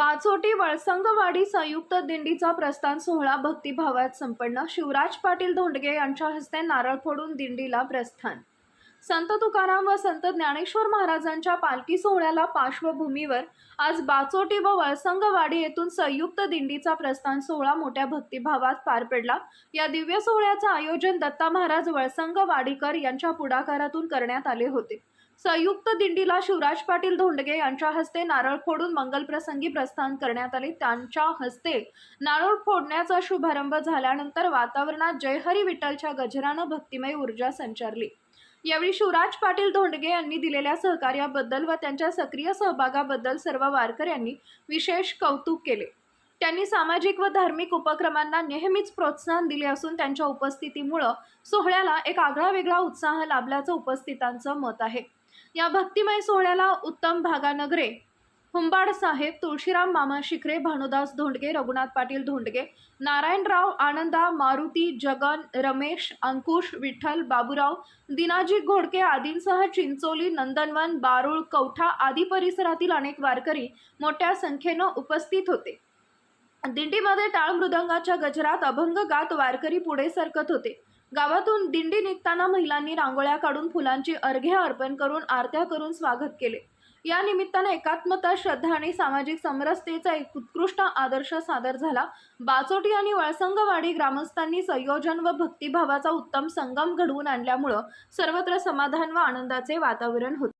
बाचोटी वळसंगवाडी संयुक्त दिंडीचा प्रस्थान सोहळा भक्तिभावात संपन्न. शिवराज पाटील धोंडगे यांच्या हस्ते नारळ फोडून दिंडीला प्रस्थान. संत तुकाराम व संत ज्ञानेश्वर महाराजांच्या पालखी सोहळ्याला पार्श्वभूमीवर आज बाचोटी व वळसंगवाडी येथून संयुक्त दिंडीचा प्रस्थान सोहळा मोठ्या भक्तिभावात पार पडला. या दिव्य सोहळ्याचं आयोजन दत्ता महाराज वळसंगवाडीकर यांच्या पुढाकारातून करण्यात आले होते. संयुक्त दिंडीला शिवराज पाटील धोंडगे यांच्या हस्ते नारळ फोडून मंगलप्रसंगी प्रस्थान करण्यात आले. त्यांच्या हस्ते नारळ फोडण्याचा शुभारंभ झाल्यानंतर वातावरणात जयहरी विठ्ठलच्या गजरानं भक्तिमय ऊर्जा संचारली. यावेळी शिवराज पाटील धोंडगे यांनी दिलेल्या सहकार्याबद्दल व त्यांच्या सक्रिय सहभागाबद्दल सर्व वारकऱ्यांनी विशेष कौतुक केले. त्यांनी सामाजिक व धार्मिक उपक्रमांना नेहमीच प्रोत्साहन दिले असून त्यांच्या उपस्थितीमुळं सोहळ्याला एक आगळा वेगळा उत्साह लाभल्याचं उपस्थितांचं मत आहे. या भक्तिमय सोहळ्याला उत्तम भागानगरे हुंबाड साहेब तुळशीराम मामा शिखरे भानुदास धोंडगे रघुनाथ पाटील धोंडगे नारायणराव आनंदा मारुती जगन रमेश अंकुश विठ्ठल बाबूराव दिनाजी घोडके आदींसह चिंचोली नंदनवन बारुळ कवठा आदी परिसरातील अनेक वारकरी मोठ्या संख्येनं उपस्थित होते. दिंडीमध्ये टाळ मृदंगाच्या गजरात अभंग गात वारकरी पुढे सरकत होते. गावातून दिंडी निघताना महिलांनी रांगोळ्या काढून फुलांची अर्घ्य अर्पण करून आरत्या करून स्वागत केले. या निमित्ताने एकात्मता श्रद्धा आणि सामाजिक समरसतेचा एक उत्कृष्ट आदर्श सादर झाला. बाचोटी आणि वळसंगवाडी ग्रामस्थांनी संयोजन व भक्तिभावाचा उत्तम संगम घडवून आणल्यामुळं सर्वत्र समाधान व आनंदाचे वातावरण होते.